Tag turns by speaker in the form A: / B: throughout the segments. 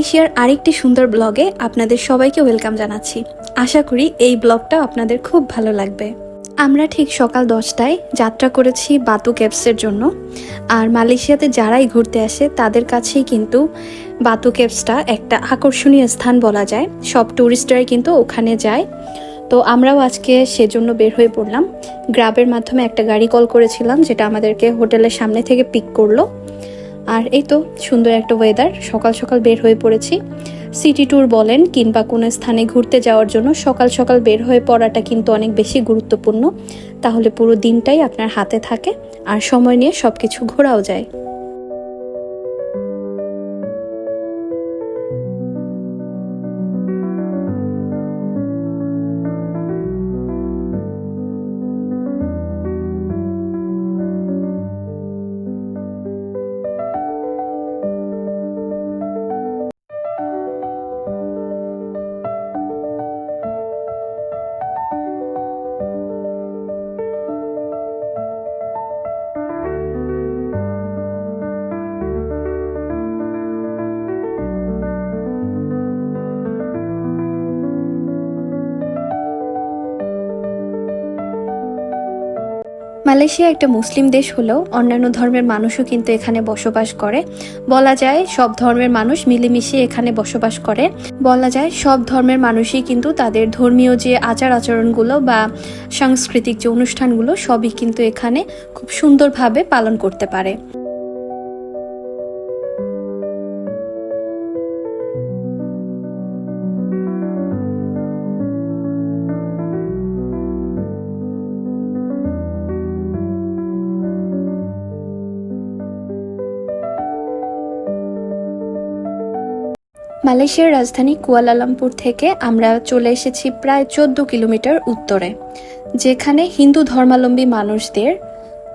A: মালয়েশিয়ার আরেকটি সুন্দর ব্লগে আপনাদের সবাইকে ওয়েলকাম জানাচ্ছি। আশা করি এই ব্লগটা আপনাদের খুব ভালো লাগবে। আমরা ঠিক সকাল দশটায় যাত্রা করেছি বাতু ক্যাবসের জন্য। আর মালয়েশিয়াতে যারাই ঘুরতে আসে, তাদের কাছেই কিন্তু বাতু ক্যাবসটা একটা আকর্ষণীয় স্থান বলা যায়। সব ট্যুরিস্টরাই কিন্তু ওখানে যায়। তো আমরাও আজকে সেজন্য বের হয়ে পড়লাম। গ্রাবের মাধ্যমে একটা গাড়ি কল করেছিলাম, যেটা আমাদেরকে হোটেলের সামনে থেকে পিক করল। আর এই তো সুন্দর একটা ওয়েদার সকাল সকাল বের হয়ে পড়েছি। সিটি ট্যুর বলেন কিংবা কোনো স্থানে ঘুরতে যাওয়ার জন্য সকাল সকাল বের হয়ে পড়াটা কিন্তু অনেক বেশি গুরুত্বপূর্ণ। তাহলে পুরো দিনটাই আপনার হাতে থাকে আর সময় নিয়ে সব কিছু ঘোরাও যায়। মালয়েশিয়া একটা মুসলিম দেশ হলেও অন্যান্য ধর্মের মানুষও কিন্তু এখানে বসবাস করে। বলা যায় সব ধর্মের মানুষ মিলেমিশে এখানে বসবাস করে। বলা যায় সব ধর্মের মানুষই কিন্তু তাদের ধর্মীয় যে আচার আচরণগুলো বা সাংস্কৃতিক যে অনুষ্ঠানগুলো সবই কিন্তু এখানে খুব সুন্দরভাবে পালন করতে পারে। মালয়েশিয়ার রাজধানী কুয়ালালামপুর থেকে আমরা চলে এসেছি প্রায় চোদ্দ কিলোমিটার উত্তরে, যেখানে হিন্দু ধর্মাবলম্বী মানুষদের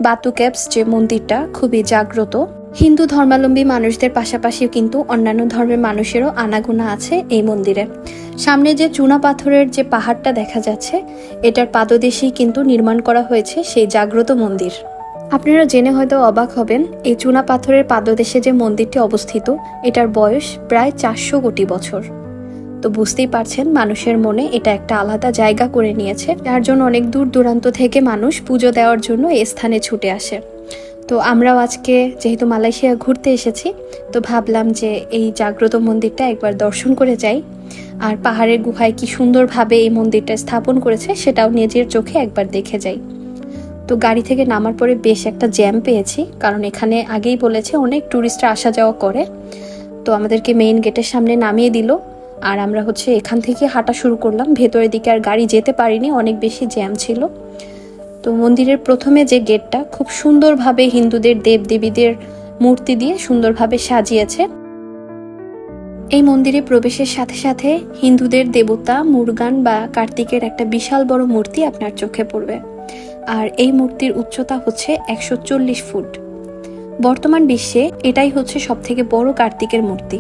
A: বাতু ক্যাপস যে মন্দিরটা খুবই জাগ্রত। হিন্দু ধর্মাবলম্বী মানুষদের পাশাপাশিও কিন্তু অন্যান্য ধর্মের মানুষেরও আনাগোনা আছে এই মন্দিরে। সামনে যে চুনা পাথরের যে পাহাড়টা দেখা যাচ্ছে, এটার পাদদেশেই কিন্তু নির্মাণ করা হয়েছে সেই জাগ্রত মন্দির। আপনারা জেনে হয়তো অবাক হবেন, এই চুনা পাথরের পাদদেশে যে মন্দিরটি অবস্থিত, এটার বয়স প্রায় চারশো কোটি বছর। তো বুঝতেই পারছেন, মানুষের মনে এটা একটা আলাদা জায়গা করে নিয়েছে, যার জন্য অনেক দূর দূরান্ত থেকে মানুষ পুজো দেওয়ার জন্য এই স্থানে ছুটে আসে। তো আমরাও আজকে যেহেতু মালয়েশিয়া ঘুরতে এসেছি, তো ভাবলাম যে এই জাগ্রত মন্দিরটা একবার দর্শন করে যাই। আর পাহাড়ের গুহায় কি সুন্দরভাবে এই মন্দিরটা স্থাপন করেছে, সেটাও নিজের চোখে একবার দেখে যাই। তো গাড়ি থেকে নামার পরে বেশ একটা জ্যাম পেয়েছি, কারণ এখানে আগেই বলেছে অনেক ট্যুরিস্টরা আসা যাওয়া করে। তো আমাদেরকে মেইন গেটের সামনে নামিয়ে দিল, আর আমরা হচ্ছে এখান থেকে হাঁটা শুরু করলাম। ভেতরের দিকে আর গাড়ি যেতে পারিনি, অনেক বেশি জ্যাম ছিল। তো মন্দিরের প্রথমে যে গেটটা খুব সুন্দরভাবে হিন্দুদের দেব দেবীদের মূর্তি দিয়ে সুন্দরভাবে সাজিয়েছে। এই মন্দিরে প্রবেশের সাথে সাথে হিন্দুদের দেবতা, মুরগান বা কার্তিকের একটা বিশাল বড় মূর্তি আপনার চোখে পড়বে। আর এই মূর্তির উচ্চতা হচ্ছে একশো চল্লিশ ফুট। বর্তমান বিশ্বে এটাই হচ্ছে সব থেকে বড় কার্তিকের মূর্তি।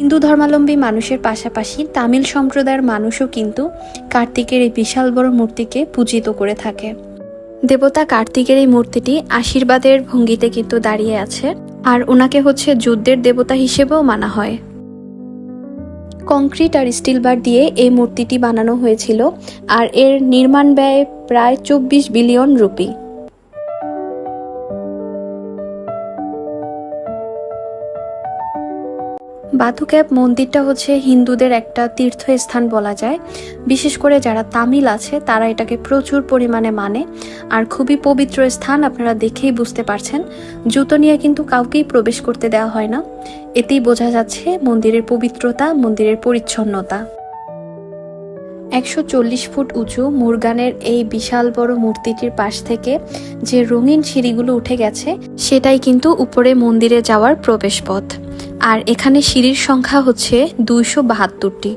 A: হিন্দু ধর্মাবলম্বী মানুষের পাশাপাশি তামিল সম্প্রদায়ের মানুষও কিন্তু কার্তিকের এই বিশাল বড় মূর্তিকে পূজিত করে থাকে। দেবতা কার্তিকের এই মূর্তিটি আশীর্বাদের ভঙ্গিতে কিন্তু দাঁড়িয়ে আছে, আর ওনাকে হচ্ছে যুদ্ধের দেবতা হিসেবেও মানা হয়। কংক্রিট আর স্টিল বার দিয়ে এই মূর্তিটি বানানো হয়েছিল, আর এর নির্মাণ ব্যয় প্রায় চব্বিশ বিলিয়ন রুপি। বাথুক্যাপ মন্দিরটা হচ্ছে হিন্দুদের একটা তীর্থস্থান বলা যায়। বিশেষ করে যারা তামিল আছে, তারা এটাকে প্রচুর পরিমাণে মানে। আর খুবই পবিত্র স্থান, আপনারা দেখেই বুঝতে পারছেন। জুতো নিয়ে কিন্তু কাউকেই প্রবেশ করতে দেওয়া হয় না। এতেই বোঝা যাচ্ছে মন্দিরের পবিত্রতা, মন্দিরের পরিচ্ছন্নতা। একশো চল্লিশ ফুট উঁচু মুরগানের এই বিশাল বড় মূর্তিটির পাশ থেকে যে রঙিন সিঁড়িগুলো উঠে গেছে, সেটাই কিন্তু উপরে মন্দিরে যাওয়ার প্রবেশপথ। আর এখানে সিঁড়ির সংখ্যা হচ্ছে দুইশো বাহাত্তরটি।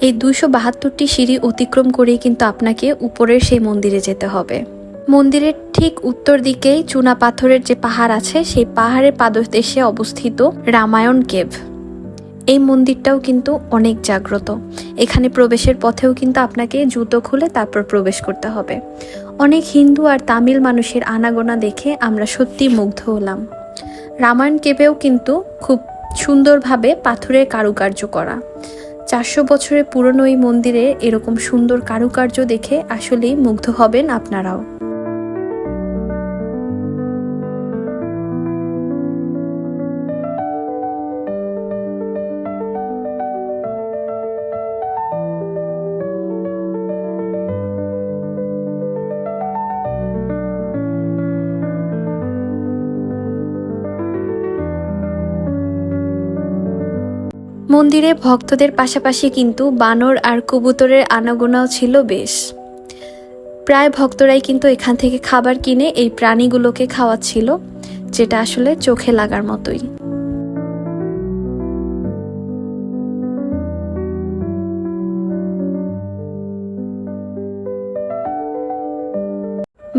A: এই দুইশো বাহাত্তরটি সিঁড়ি অতিক্রম করেই কিন্তু আপনাকে উপরের সেই মন্দিরে যেতে হবে। মন্দিরের ঠিক উত্তর দিকেই চুনা পাথরের যে পাহাড় আছে, সেই পাহাড়ের পাদদেশে অবস্থিত রামায়ণ কেভ। এই মন্দিরটাও কিন্তু অনেক জাগ্রত। এখানে প্রবেশের পথেও কিন্তু আপনাকে জুতো খুলে তারপর প্রবেশ করতে হবে। অনেক হিন্দু আর তামিল মানুষের আনাগোনা দেখে আমরা সত্যি মুগ্ধ হলাম। রামায়ণ কেবেও কিন্তু খুব সুন্দরভাবে পাথরের কারুকার্য করা। চারশো বছরের পুরনো এই মন্দিরে এরকম সুন্দর কারুকার্য দেখে আসলেই মুগ্ধ হবেন আপনারাও। মন্দিরে ভক্তদের পাশাপাশি কিন্তু বানর আর কবুতরের আনাগোনাও ছিল বেশ। প্রায় ভক্তরাই কিন্তু এখান থেকে খাবার কিনে এই প্রাণীগুলোকে খাওয়াচ্ছিল, যেটা আসলে চোখে লাগার মতোই।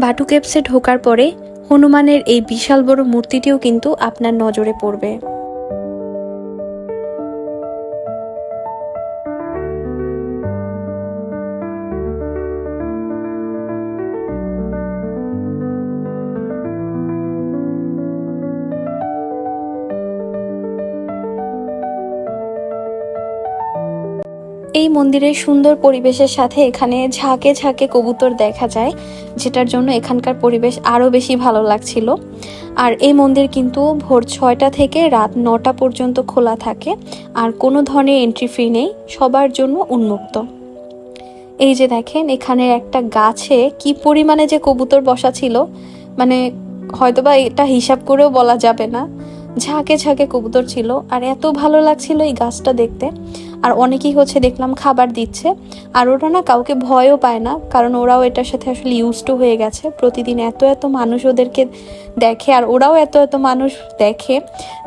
A: বাটু কেপসে ঢোকার পরে হনুমানের এই বিশাল বড় মূর্তিটিও কিন্তু আপনার নজরে পড়বে। এই মন্দিরের সুন্দর পরিবেশের সাথে এখানে ঝাঁকে ঝাঁকে কবুতর দেখা যায়, যেটার জন্য এখানকার পরিবেশ আরও বেশি ভালো লাগছিল। আর এই মন্দির কিন্তু ভোর ছয়টা থেকে রাত নটা পর্যন্ত খোলা থাকে, আর কোনো ধরনের এন্ট্রি ফি নেই, সবার জন্য উন্মুক্ত। এই যে দেখেন এখানে একটা গাছে কি পরিমাণে যে কবুতর বসা ছিল মানে হয়তোবা এটা হিসাব করেও বলা যাবে না। ঝাঁকে ঝাঁকে কবুতর ছিল, আর এত ভালো লাগছিল এই গাছটা দেখতে। আর অনেকেই হচ্ছে দেখলাম খাবার দিচ্ছে। আর ওরা না কাউকে ভয়ও পায় না, কারণ ওরাও এটার সাথে আসলে ইউজ টু হয়ে গেছে। প্রতিদিন এত এত মানুষ ওদেরকে দেখে, আর ওরাও এত এত মানুষ দেখে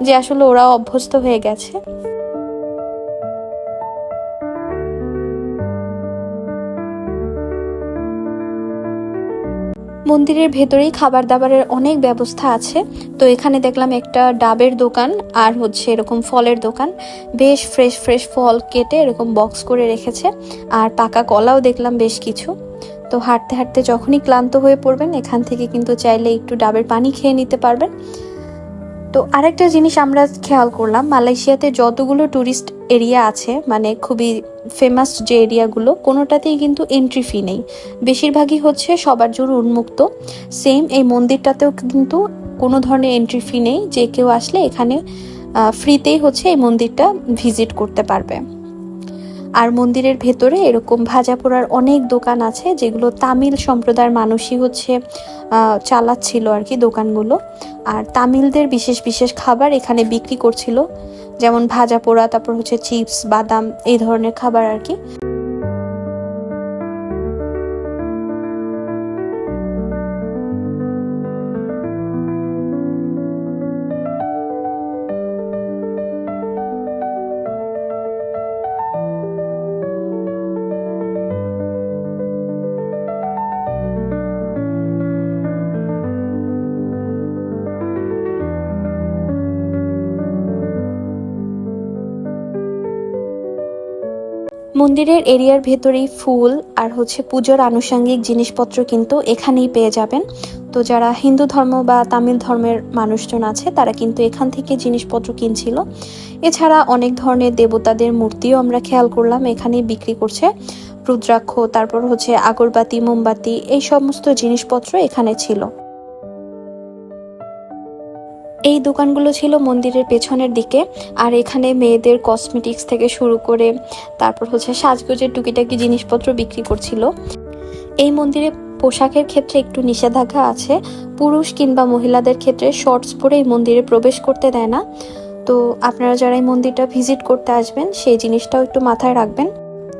A: যে আসলে ওরাও অভ্যস্ত হয়ে গেছে। মন্দিরের ভেতরেই খাবার দাবারের অনেক ব্যবস্থা আছে। তো এখানে দেখলাম একটা ডাবের দোকান আর হচ্ছে এরকম ফলের দোকান। বেশ ফ্রেশ ফ্রেশ ফল কেটে এরকম বক্স করে রেখেছে। আর পাকা কলাও দেখলাম বেশ কিছু। তো হাঁটতে হাঁটতে যখনই ক্লান্ত হয়ে পড়বেন, এখান থেকে কিন্তু চাইলে একটু ডাবের পানি খেয়ে নিতে পারবেন। তো আরেকটা জিনিস আমরা খেয়াল করলাম, মালয়েশিয়াতে যতগুলো ট্যুরিস্ট এরিয়া আছে মানে খুবই ফেমাস যে এরিয়াগুলো কোনোটাতেই কিন্তু এন্ট্রি ফি নেই। বেশিরভাগই হচ্ছে সবার জন্য উন্মুক্ত। সেম এই মন্দিরটাতেও কিন্তু কোনো ধরনের এন্ট্রি ফি নেই, যে কেউ আসলে এখানে ফ্রিতেই হচ্ছে এই মন্দিরটা ভিজিট করতে পারবে। আর মন্দিরের ভেতরে এরকম ভাজা পোড়ার অনেক দোকান আছে, যেগুলো তামিল সম্প্রদায়ের মানুষই হচ্ছে চালাচ্ছিল আর কি দোকানগুলো। আর তামিলদের বিশেষ বিশেষ খাবার এখানে বিক্রি করছিল, যেমন ভাজা পোড়া, তারপর হচ্ছে চিপস, বাদাম, এই ধরনের খাবার আর কি। মন্দিরের এরিয়ার ভেতরেই ফুল আর হচ্ছে পুজোর আনুষঙ্গিক জিনিসপত্র কিন্তু এখানেই পেয়ে যাবেন। তো যারা হিন্দু ধর্ম বা তামিল ধর্মের মানুষজন আছে, তারা কিন্তু এখান থেকে জিনিসপত্র কিনছিল। এছাড়া অনেক ধরনের দেবতাদের মূর্তিও আমরা খেয়াল করলাম, এখানেই বিক্রি করছে। রুদ্রাক্ষ, তারপর হচ্ছে আগরবাতি, মোমবাতি, এই সমস্ত জিনিসপত্র এখানে ছিল। এই দোকানগুলো ছিল মন্দিরের পেছনের দিকে, আর এখানে মেয়েদের কসমেটিক্স থেকে শুরু করে তারপর হচ্ছে সাজগোজের টুকিটাকি জিনিসপত্র বিক্রি করছিল। এই মন্দিরে পোশাকের ক্ষেত্রে একটু নিষেধাজ্ঞা আছে, পুরুষ কিংবা মহিলাদের ক্ষেত্রে শর্টস পরে এই মন্দিরে প্রবেশ করতে দেয় না। তো আপনারা যারা এই মন্দিরটা ভিজিট করতে আসবেন, সেই জিনিসটাও একটু মাথায় রাখবেন।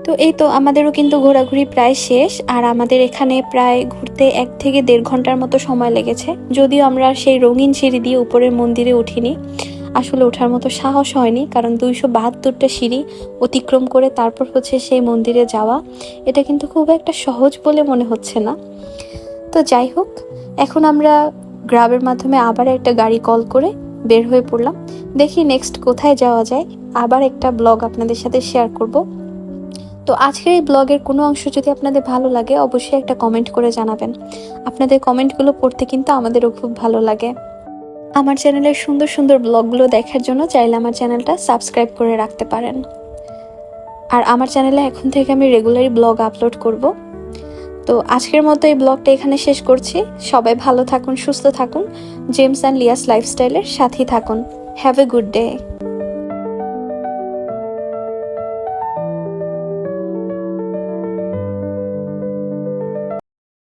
A: তো এই তো আমাদেরও কিন্তু ঘোরাঘুরি প্রায় শেষ, আর আমাদের এখানে প্রায় ঘুরতে এক থেকে দেড় ঘণ্টার মতো সময় লেগেছে। যদিও আমরা সেই রঙিন সিঁড়ি দিয়ে উপরের মন্দিরে উঠিনি, আসলে ওঠার মতো সাহস হয়নি, কারণ দুইশো বাহাত্তরটা সিঁড়ি অতিক্রম করে তারপর হচ্ছে সেই মন্দিরে যাওয়া, এটা কিন্তু খুব একটা সহজ বলে মনে হচ্ছে না। তো যাই হোক, এখন আমরা গ্রাবের মাধ্যমে আবার একটা গাড়ি কল করে বের হয়ে পড়লাম। দেখি নেক্সট কোথায় যাওয়া যায়। আবার একটা ব্লগ আপনাদের সাথে শেয়ার করব। তো আজকের এই ব্লগের কোনো অংশ যদি আপনাদের ভালো লাগে, অবশ্যই একটা কমেন্ট করে জানাবেন। আপনাদের কমেন্টগুলো পড়তে কিন্তু আমাদেরও খুব ভালো লাগে। আমার চ্যানেলের সুন্দর সুন্দর ব্লগগুলো দেখার জন্য চাইলে আমার চ্যানেলটা সাবস্ক্রাইব করে রাখতে পারেন। আর আমার চ্যানেলে এখন থেকে আমি রেগুলারই ব্লগ আপলোড করব। তো আজকের মতো এই ব্লগটা এখানে শেষ করছি। সবাই ভালো থাকুন, সুস্থ থাকুন। জেমস অ্যান্ড লিয়াস লাইফস্টাইলের সাথেই থাকুন। Have a good day